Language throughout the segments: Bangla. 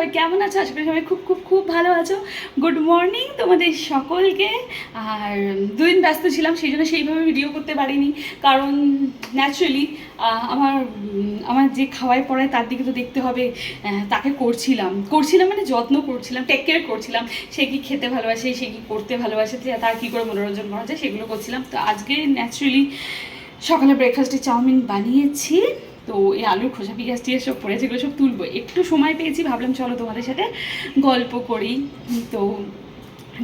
সবাই কেমন আছো? আশা করি সবাই খুব খুব খুব ভালো আছো। গুড মর্নিং তোমাদের সকলকে। আর দুদিন ব্যস্ত ছিলাম, সেই জন্য সেইভাবে ভিডিও করতে পারিনি। কারণ ন্যাচারালি আমার আমার যে খাওয়াই পড়ায় তার দিকে তো দেখতে হবে তাকে করছিলাম। করছিলাম মানে যত্ন করছিলাম টেক কেয়ার করছিলাম। সে কি খেতে ভালোবাসে, সে কি করতে ভালোবাসে তার কী করে মনোরঞ্জন করা যায়, সেগুলো করছিলাম। তো আজকে ন্যাচারালি সকালে ব্রেকফাস্টে চাউমিন বানিয়েছি। তো এই আলুর খোসা পিঁয়াজ টিয়াজ সব পড়ে যেগুলো সব তুলবো। একটু সময় পেয়েছি, ভাবলাম চলো তোমাদের সাথে গল্প করি। তো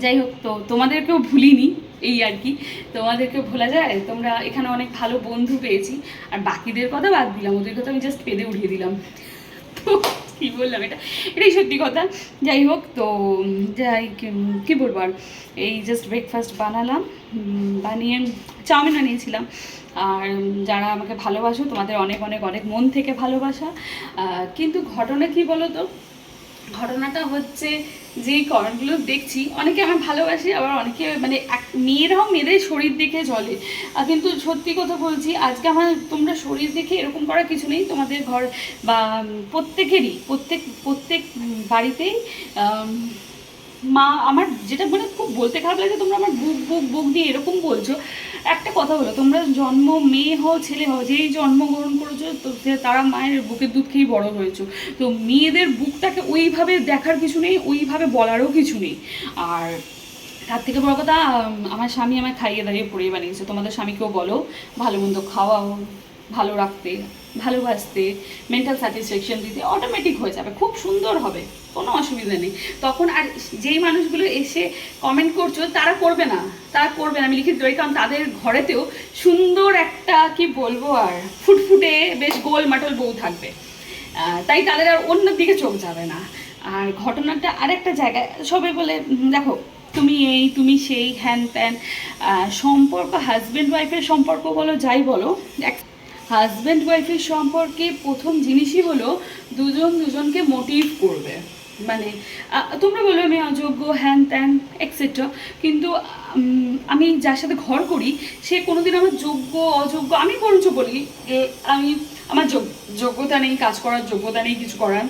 যাই হোক, তো তোমাদেরকেও ভুলিনি এই আর কি। তোমাদেরকে ভোলা যায়? তোমরা এখানে অনেক ভালো বন্ধু পেয়েছি। আর বাকিদের কথা বাদ দিলাম ওদের কথা আমি জাস্ট পেদে উঠিয়ে দিলাম। তো কী বললাম এটা? এটাই সত্যি কথা। যাই হোক, তো যাই, কি- বলব আর? এই জাস্ট ব্রেকফাস্ট বানালাম বানিয়ে চাউমিন বানিয়েছিলাম। আর যারা আমাকে ভালোবাসো, তোমাদের অনেক অনেক অনেক মন থেকে ভালোবাসা। কিন্তু ঘটনা কি বলো তো ঘটনাটা হচ্ছে যে কমেন্টগুলো দেখছি, অনেকে আমার ভালোবাসে, আবার অনেকে মানে এক- মেয়েরাও মেয়েদের শরীর দেখে চলে কিন্তু সত্যি কথা বলছি, আজকে আমার তোমরা শরীর দেখে এরকম করা কিছু নেই, তোমাদের ঘর বা প্রত্যেকেরই, প্রত্যেক প্রত্যেক বাড়িতেই মা আমার যেটা মানে খুব বলতে খারাপ লাগে তোমরা আমার বুক বুক বুক দিয়ে এরকম বলছো। একটা কথা হলো, তোমরা জন্ম মেয়ে হও, ছেলে হও, যেই জন্মগ্রহণ করেছ, তো তারা মায়ের বুকের দুধ খেয়েই বড় হয়েছো। তো মেয়েদের বুকটাকে ওইভাবে দেখার কিছু নেই, ওইভাবে বলারও কিছু নেই। আর তার থেকে বড় কথা আমার স্বামী আমায় খাইয়ে দাঁড়িয়ে পড়িয়ে বানিয়েছে। তোমাদের স্বামীকেও বলো, ভালো মন্দ খাওয়াও, ভালো রাখতে। ভালোবাসতে মেন্টাল স্যাটিসফ্যাকশন দিতে অটোমেটিক হয়ে যাবে, খুব সুন্দর হবে, কোনো অসুবিধা নেই। তখন আর যেই মানুষগুলো এসে কমেন্ট করছ, তারা করবে না, তারা করবে না। আমি লিখিত ধরি কারণ তাদের ঘরেতেও সুন্দর একটা, কি বলব আর, ফুটফুটে বেশ গোল মাটল বউ থাকবে। তাই তাদের আর অন্য দিকে চোখ যাবে না। আর ঘটনাটা আরেকটা জায়গায়, সবাই বলে দেখো, তুমি এই, তুমি সেই, হ্যান ত্যান সম্পর্ক হাজব্যান্ড ওয়াইফের সম্পর্ক বলো, যাই বলো, এক হাজব্যান্ড ওয়াইফের সম্পর্কে প্রথম জিনিসই হলো দুজন দুজনকে মোটিভ করবে। মানে তোমরা বলবে আমি অযোগ্য হ্যান ত্যান এক্সেট্রা কিন্তু আমি যার সাথে ঘর করি, সে কোনোদিন আমার যোগ্য, অযোগ্য, আমি বরঞ্চ বলি যে, আমি, আমার যোগ- যোগ্যতা নেই, কাজ করার যোগ্যতা নেই, কিছু করার,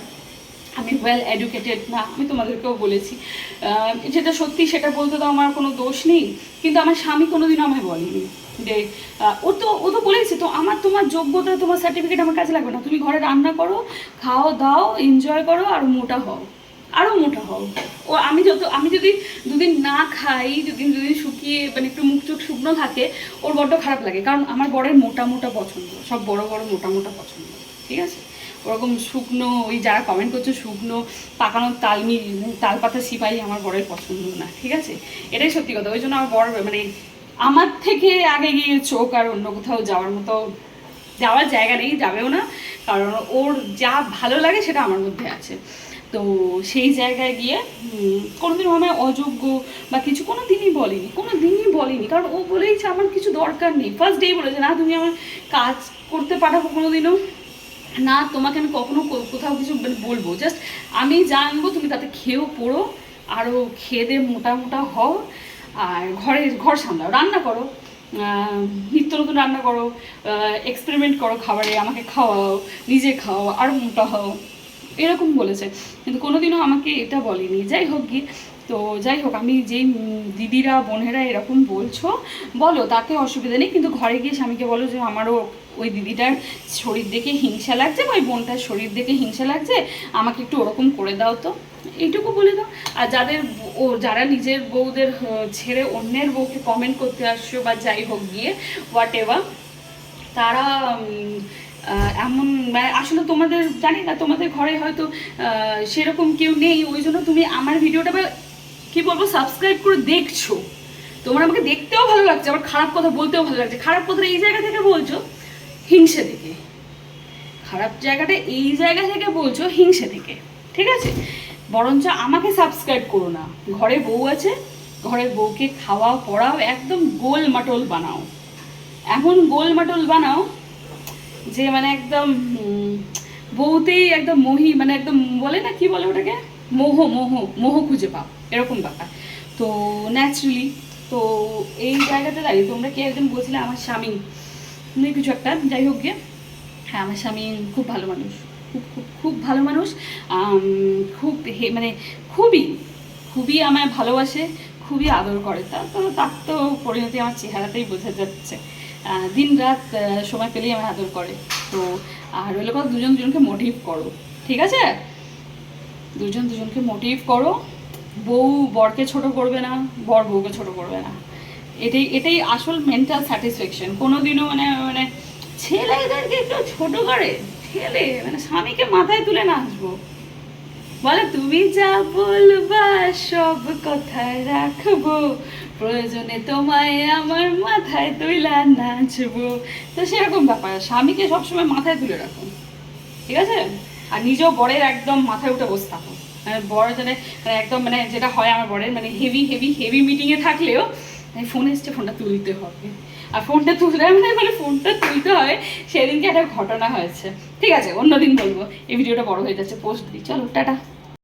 আমি ওয়েল এডুকেটেড না, আমি তোমাদেরকেও বলেছি। যেটা সত্যি সেটা বলতে তো আমার কোনো দোষ নেই, কিন্তু আমার স্বামী কোনোদিনও আমায় বলেনি। যে ও তো ও তো বলেছে তো আমার তোমার যোগ্যতা, তোমার সার্টিফিকেট আমার কাছে লাগবে না। তুমি ঘরে রান্না করো, খাও, দাও এনজয় করো, আর মোটা হও। আরও মোটা হও। ও, আমি যত, আমি যদি দুদিন না খাই, দুদিন দুদিন শুকিয়ে মানে একটু মুখ চোখ শুকনো থাকে, ওর বড্ড খারাপ লাগে। কারণ আমার বরের মোটা মোটা পছন্দ। সব বড় বড়, মোটা মোটা পছন্দ। ঠিক আছে? ওরকম শুকনো, ওই যারা কমেন্ট করছে, শুকনো, পাকানো তালমি তালপাতা সিপাই আমার বরের পছন্দ না। ঠিক আছে? এটাই সত্যি কথা। ওই জন্য আমার বর মানে আমার থেকে আগে গিয়ে চোখ আর অন্য কোথাও যাওয়ার মতো যাওয়ার জায়গা নেই, যাবেও না। কারণ ওর যা ভালো লাগে সেটা আমার মধ্যে আছে। তো সেই জায়গায় গিয়ে কোনোদিনও আমায় অযোগ্য বা কিছু কোনো দিনই বলেনি কোনো দিনই বলেনি। কারণ ও বলেইছে, আমার কিছু দরকার নেই। ফার্স্ট ডেই বলেছে, না, তুমি আমার কাজ করতে পাঠাবো কোনো দিনও না, তোমাকে আমি কখনো কোথাও কিছু মানে বলব। জাস্ট আমি জানব তুমি তাতে খেয়েও পড়ো। আরও খেয়ে দিয়ে মোটা মোটা হও। আর ঘরে, ঘর সামলাও। রান্না করো নিত্য নতুন রান্না করো এক্সপেরিমেন্ট করো খাবারে, আমাকে খাওয়াও, নিজে খাও, আর মোটা হও। এরকম বলেছে। কিন্তু কোনোদিনও আমাকে এটা বলেনি। যাই হোক গিয়ে তো যাই হোক, আমি যেই দিদিরা, বোনেরা এরকম বলছো, বলো, তাতে অসুবিধা নেই। কিন্তু ঘরে গিয়ে স্বামীকে বলো যে, আমারও ওই দিদিটার শরীর দেখে হিংসা লাগছে বা ওই বোনটার শরীর দেখে হিংসা লাগছে, আমাকে একটু ওরকম করে দাও তো। এইটুকু বলে দাও। আর যাদের ও, যারা নিজের বউদের ছেড়ে অন্যের বউকে কমেন্ট করতে আসছো বা যাই হোক গিয়ে হোয়াট এভার তারা এমন মানে আসলে তোমাদের, জানি না, তোমাদের ঘরে হয়তো সেরকম কেউ নেই। ওই জন্য তুমি আমার ভিডিওটা কী বলব সাবস্ক্রাইব করে দেখছ। তোমার আমাকে দেখতেও ভালো লাগছে, আবার খারাপ কথা বলতেও ভালো লাগছে। খারাপ কথাটা এই জায়গা থেকে বলছো, হিংসে থেকে। খারাপ জায়গাটা এই জায়গা থেকে বলছো, হিংসে থেকে। ঠিক আছে? বরঞ্চ আমাকে সাবস্ক্রাইব করো না। ঘরে বউ আছে ঘরের বউকে খাওয়া পড়াও, একদম গোল মাটল বানাও। এমন গোল মাটল বানাও যে মানে একদম বউতেই একদম মহি মানে একদম বলে না, কি বলে ওটাকে? মোহ মোহ মোহ খুঁজে পাও, এরকম ব্যাপার। তো ন্যাচারালি তো এই জায়গাতে দাঁড়িয়ে তোমরা কে একজন বলছিলে আমার স্বামী? নেই কিছু একটা, যাই হোক গিয়ে। হ্যাঁ আমার স্বামী খুব ভালো মানুষ, খুব খুব খুব ভালো মানুষ। খুব মানে খুবই খুবই আমায় ভালোবাসে, খুবই আদর করে। তা, তো তার তো পরিণতি আমার চেহারাতেই বোঝা যাচ্ছে। দিন রাত সময় পেলেই আমার আদর করে। তো, আর ওই লোক, দুজন, দুজনকে মোটিভ করো, ঠিক আছে? দুজন দুজনকে মোটিভ করো। বউ বরকে ছোট করবে না, বর বউকে ছোট করবে না। এটাই এটাই আসল মেন্টাল স্যাটিসফ্যাকশন কোনোদিনও মানে মানে ছেলেদেরকে একটু ছোট করে, ছেলে মানে স্বামীকে মাথায় তুলে নাচবো বলে, তুমি যা বলবা, সব কথায় রাখব। প্রয়োজনে তোমায় আমার মাথায় তুইলা নাচবো। তো সেরকম ব্যাপার। স্বামীকে সবসময় মাথায় তুলে রাখো। ঠিক আছে? আর নিজেও বরের একদম মাথায় উঠে বসে থাকো। মানে বড় যেন মানে একদম মানে যেটা হয় আমার বরের মানে হেভি হেভি হেভি মিটিংয়ে থাকলেও ফোন এসছে ফোনটা তুলতে হবে। আর ফোনটা তুলতে মানে মানে ফোনটা তুলতে হয়, সেদিনকে একটা ঘটনা হয়েছে। ঠিক আছে, অন্যদিন বলব। এই ভিডিওটা বড় হয়ে যাচ্ছে পোস্ট দিই চলো, টাটা।